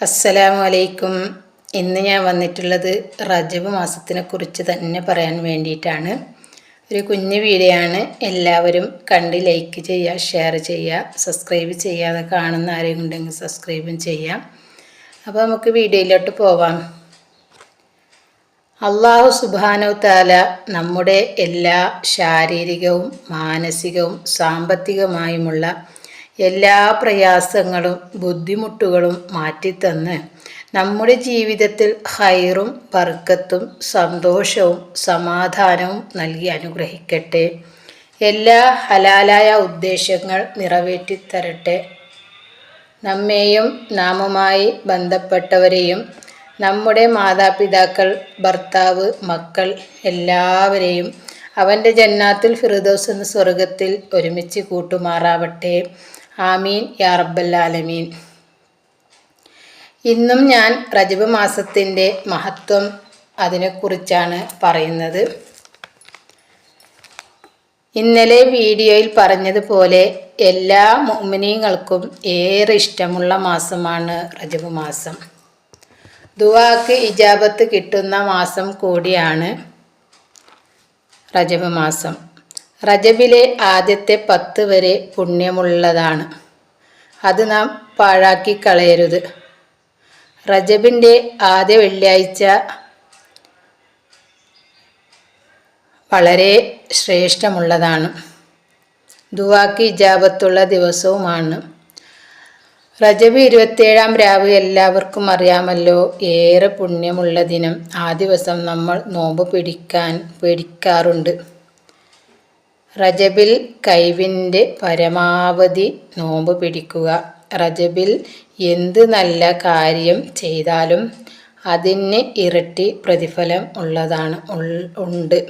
അസ്സലാമു അലൈക്കും ഇന്ന് ഞാൻ വന്നിട്ടുള്ളത് റജബ് മാസത്തിനെ കുറിച്ച് തന്നെ പറയാൻ വേണ്ടിയിട്ടാണ്. ഒരു കുഞ്ഞു വീഡിയോ ആണ് എല്ലാവരും കണ്ട് ലൈക്ക് ചെയ്യുക ഷെയർ ചെയ്യുക സബ്സ്ക്രൈബ് ചെയ്യാതെ കാണുന്ന ആരെയും ഉണ്ടെങ്കിൽ സബ്സ്ക്രൈബും ചെയ്യാം അപ്പോൾ നമുക്ക് വീഡിയോയിലോട്ട് പോവാം. അള്ളാഹു സുബാനു താല നമ്മുടെ എല്ലാ ശാരീരികവും മാനസികവും സാമ്പത്തികമായുമുള്ള എല്ലാ പ്രയാസങ്ങളും ബുദ്ധിമുട്ടുകളും മാറ്റിത്തന്ന് നമ്മുടെ ജീവിതത്തിൽ ഹൈറും ബർക്കത്തും സന്തോഷവും സമാധാനവും നൽകി അനുഗ്രഹിക്കട്ടെ. എല്ലാ ഹലാലായ ഉദ്ദേശങ്ങൾ നിറവേറ്റിത്തരട്ടെ. നമ്മെയും നാമമായി ബന്ധപ്പെട്ടവരെയും നമ്മുടെ മാതാപിതാക്കൾ ഭർത്താവ് മക്കൾ എല്ലാവരെയും അവന്റെ ജന്നാത്തിൽ ഫിറുദോസ് എന്ന സ്വർഗത്തിൽ ഒരുമിച്ച് കൂട്ടുമാറാവട്ടെ. ആമീൻ യാ റബ്ബല്ലാലമീൻ. ഇന്നും ഞാൻ റജബ് മാസത്തിന്റെ മഹത്വം അതിനെക്കുറിച്ചാണ് പറയുന്നത്. ഇന്നലെ വീഡിയോയിൽ പറഞ്ഞതുപോലെ എല്ലാ മോമിനിയങ്ങൾക്കും ഏറെ ഇഷ്ടമുള്ള മാസമാണ് റജബ് മാസം. ദുവാക്ക് ഇജാബത്ത് കിട്ടുന്ന മാസം കൂടിയാണ് റജബ് മാസം. റജബിലെ ആദ്യത്തെ പത്ത് വരെ പുണ്യമുള്ളതാണ്. അത് നാം പാഴാക്കി കളയരുത്. റജബിന്റെ ആദ്യ വെള്ളിയാഴ്ച വളരെ ശ്രേഷ്ഠമുള്ളതാണ്. ദുവാക്ക് ഇജാബത്തുള്ള ദിവസവുമാണ്. റജബ് ഇരുപത്തേഴാം രാവ് എല്ലാവർക്കും അറിയാമല്ലോ ഏറെ പുണ്യമുള്ള ദിനം. ആ ദിവസം നമ്മൾ നോമ്പ് പിടിക്കാൻ പിടിക്കാറുണ്ട്. റജബിൽ കൈവിന്റെ പരമാവധി നോമ്പ് പിടിക്കുക. റജബിൽ എന്ത് നല്ല കാര്യം ചെയ്താലും അതിന് ഇരട്ടി പ്രതിഫലം ഉള്ളതാണ് ഉണ്ട്.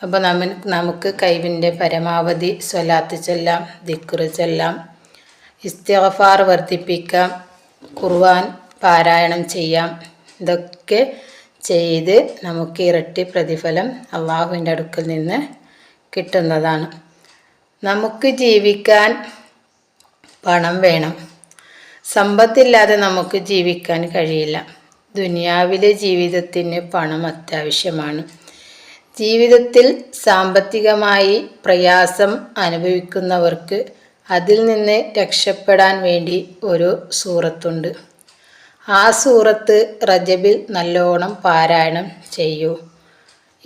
അപ്പോൾ നമ്മ നമുക്ക് കൈവിന്റെ പരമാവധി സ്വലാത്ത് ചെല്ലാം ദിക്കുറ് ചെല്ലാം ഇസ്തിഗഫാർ വർദ്ധിപ്പിക്കാം കുർവാൻ പാരായണം ചെയ്യാം. ഇതൊക്കെ ചെയ്ത് നമുക്ക് ഇരട്ടി പ്രതിഫലം അള്ളാഹുവിന്റെ അടുക്കൽ നിന്ന് കിട്ടുന്നതാണ്. നമുക്ക് ജീവിക്കാൻ പണം വേണം. സമ്പത്തില്ലാതെ നമുക്ക് ജീവിക്കാൻ കഴിയില്ല. ദുനിയാവിലെ ജീവിതത്തിന് പണം അത്യാവശ്യമാണ്. ജീവിതത്തിൽ സാമ്പത്തികമായി പ്രയാസം അനുഭവിക്കുന്നവർക്ക് അതിൽ നിന്ന് രക്ഷപ്പെടാൻ വേണ്ടി ഒരു സൂറത്തുണ്ട്. ആ സൂറത്ത് റജബിൽ നല്ലോണം പാരായണം ചെയ്യൂ.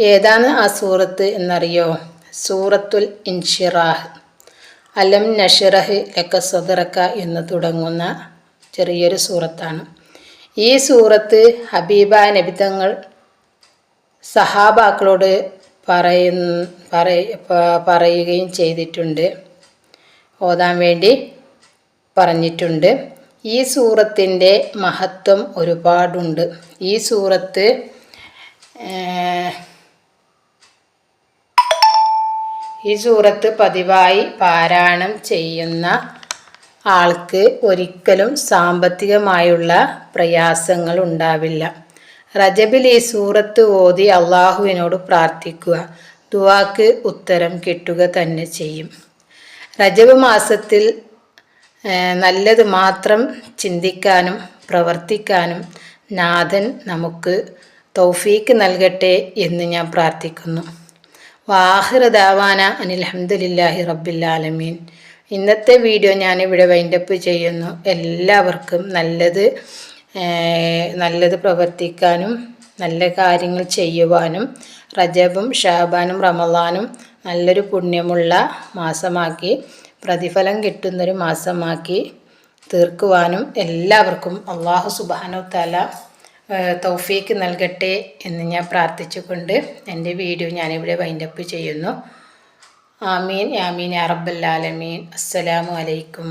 ഏതാണ് ആ സൂറത്ത് എന്നറിയോ? സൂറത്തുൽ ഇൻഷിറാഹ്. അലം നഷിറഹ് ലക്ക സദറക്ക എന്ന് തുടങ്ങുന്ന ചെറിയൊരു സൂറത്താണ്. ഈ സൂറത്ത് ഹബീബ നബിതങ്ങൾ സഹാബാക്കളോട് പറയുന്ന പറയുകയും ചെയ്തിട്ടുണ്ട്. ഓതാൻ വേണ്ടി പറഞ്ഞിട്ടുണ്ട്. ഈ സൂറത്തിന്റെ മഹത്വം ഒരുപാടുണ്ട്. ഈ സൂറത്ത് ഈ സൂറത്ത് പതിവായി പാരായണം ചെയ്യുന്ന ആൾക്ക് ഒരിക്കലും സാമ്പത്തികമായുള്ള പ്രയാസങ്ങൾ ഉണ്ടാവില്ല. റജബിൽ ഈ സൂറത്ത് ഓതി അള്ളാഹുവിനോട് പ്രാർത്ഥിക്കുക. ദുവാക്ക് ഉത്തരം കിട്ടുക തന്നെ ചെയ്യും. റജബ് മാസത്തിൽ നല്ലത് മാത്രം ചിന്തിക്കാനും പ്രവർത്തിക്കാനും നാഥൻ നമുക്ക് തൗഫീക്ക് നൽകട്ടെ എന്ന് ഞാൻ പ്രാർത്ഥിക്കുന്നു. വാഹിറദാവാന അനിൽഹമ്മദില്ലാഹി റബ്ബില്ലാലമീൻ ഇന്നത്തെ വീഡിയോ ഞാനിവിടെ വൈൻഡപ്പ് ചെയ്യുന്നു. എല്ലാവർക്കും നല്ലത് നല്ലത് പ്രവർത്തിക്കാനും നല്ല കാര്യങ്ങൾ ചെയ്യുവാനും റജബും ഷാബാനും റമദാനും നല്ലൊരു പുണ്യമുള്ള മാസമാക്കി പ്രതിഫലം കിട്ടുന്നൊരു മാസമാക്കി തീർക്കുവാനും എല്ലാവർക്കും അള്ളാഹു സുബാനു തല തൗഫീക്ക് നൽകട്ടെ എന്ന് ഞാൻ പ്രാർത്ഥിച്ചുകൊണ്ട് എന്റെ വീഡിയോ ഞാനിവിടെ വൈൻഡപ്പ് ചെയ്യുന്നു. ആമീൻ ആമീൻ അറബല്ലാലമീൻ അസ്സലാമു അലൈക്കും.